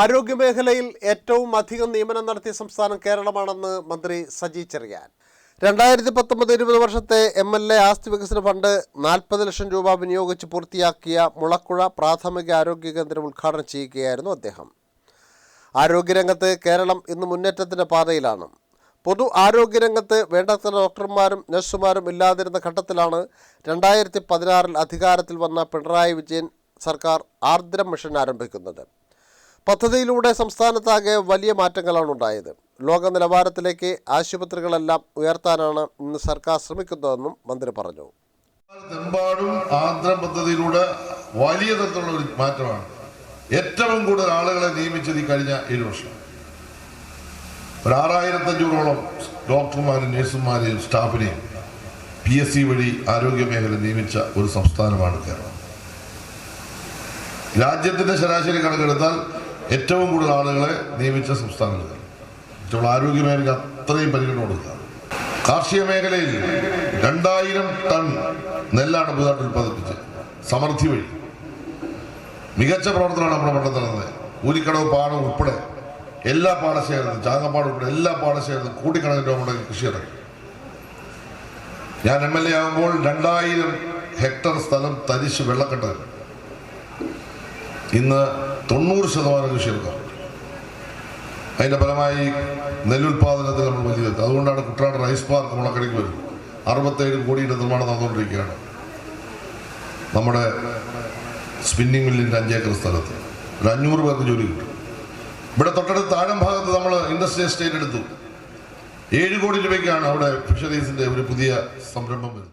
ആരോഗ്യമേഖലയിൽ ഏറ്റവും അധികം നിയമനം നടത്തിയ സംസ്ഥാനം കേരളമാണെന്ന് മന്ത്രി സജി ചെറിയാൻ. രണ്ടായിരത്തി പത്തൊമ്പത് ഇരുപത് വർഷത്തെ എം എൽ എ ആസ്തി വികസന ഫണ്ട് നാൽപ്പത് ലക്ഷം രൂപ വിനിയോഗിച്ച് പൂർത്തിയാക്കിയ മുളക്കുഴ പ്രാഥമിക ആരോഗ്യ കേന്ദ്രം ഉദ്ഘാടനം ചെയ്യുകയായിരുന്നു അദ്ദേഹം. ആരോഗ്യരംഗത്ത് കേരളം ഇന്ന് മുന്നേറ്റത്തിന്റെ പാതയിലാണ്. പൊതു ആരോഗ്യരംഗത്ത് വേണ്ടത്ര ഡോക്ടർമാരും നഴ്സുമാരും ഇല്ലാതിരുന്ന ഘട്ടത്തിലാണ് രണ്ടായിരത്തി പതിനാറിൽ അധികാരത്തിൽ വന്ന പിണറായി വിജയൻ സർക്കാർ ആർദ്രം മിഷൻ ആരംഭിക്കുന്നത്. പദ്ധതിയിലൂടെ സംസ്ഥാനത്താകെ വലിയ മാറ്റങ്ങളാണ് ഉണ്ടായത്. ലോക നിലവാരത്തിലേക്ക് ആശുപത്രികളെല്ലാം ഉയർത്താനാണ് ഇന്ന് സർക്കാർ ശ്രമിക്കുന്നതെന്നും മന്ത്രി പറഞ്ഞു. എമ്പാടും ആന്ധ്ര പദ്ധതിയിലൂടെ വലിയ തരത്തിലുള്ള ഒരു മാറ്റമാണ്. ഏറ്റവും കൂടുതൽ ആളുകളെ നിയമിച്ചത് ഈ കഴിഞ്ഞ ഏഴ് വർഷം. ഒരു ആറായിരത്തഞ്ഞൂറോളം ഡോക്ടർമാരും നഴ്സുമാരെയും സ്റ്റാഫിനെയും പി എസ് സി വഴി ആരോഗ്യ മേഖല നിയമിച്ച ഒരു സംസ്ഥാനമാണ് കേരളം. രാജ്യത്തിന്റെ ശരാശരി കണക്കെടുത്താൽ ഏറ്റവും കൂടുതൽ ആളുകളെ നിയമിച്ച സംസ്ഥാനങ്ങൾ. ഏറ്റവും ആരോഗ്യ മേഖലയ്ക്ക് അത്രയും പരിഗണന കൊടുക്കുക. കാർഷിക മേഖലയിൽ രണ്ടായിരം ടൺ നെല്ലാണ് പുതുതായിട്ട് ഉൽപ്പാദിപ്പിച്ചത്. സമൃദ്ധി വഴി. മികച്ച പ്രവർത്തനമാണ് നമ്മുടെ മണ്ഡലത്തിൽ നടന്നത്. കൂലിക്കടവ് പാടം ഉൾപ്പെടെ എല്ലാ പാടശേഖരത്തിലും ചാങ്ങപ്പാട് ഉൾപ്പെടെ എല്ലാ പാടശേഖരത്തിലും കൂട്ടിക്കണക്കിന് രൂപ മുടക്കി കൃഷി ഇറക്കി. ഞാൻ എം എൽ എ ആകുമ്പോൾ രണ്ടായിരം ഹെക്ടർ സ്ഥലം തരിശ് വെള്ളക്കെട്ടായിരുന്നു ഇന്ന് തൊണ്ണൂറ് ശതമാനം കൃഷിയെടുക്കാം അതിന്റെ ഫലമായി നെല്ലുൽപാദനത്തിൽ നമ്മൾ വലിയ അതുകൊണ്ടാണ് കുട്ടനാട് റൈസ് പാർക്ക് മുളക്കടിക്ക് വരുന്നത്. അറുപത്തേഴ് കോടിയുടെ നിർമ്മാണം നടന്നുകൊണ്ടിരിക്കുകയാണ്. നമ്മുടെ സ്പിന്നിങ് മില്ലിന്റെ അഞ്ചേക്കർ സ്ഥലത്ത്. ഒരു അഞ്ഞൂറ് പേർക്ക് ജോലി കിട്ടും. ഇവിടെ തൊട്ടടുത്ത് താഴം ഭാഗത്ത് നമ്മൾ ഇൻഡസ്ട്രിയൽ എസ്റ്റേറ്റ് എടുത്തു. ഏഴ് കോടി രൂപയ്ക്കാണ് അവിടെ ഫിഷറീസിന്റെ ഒരു പുതിയ സംരംഭം വരുന്നത്.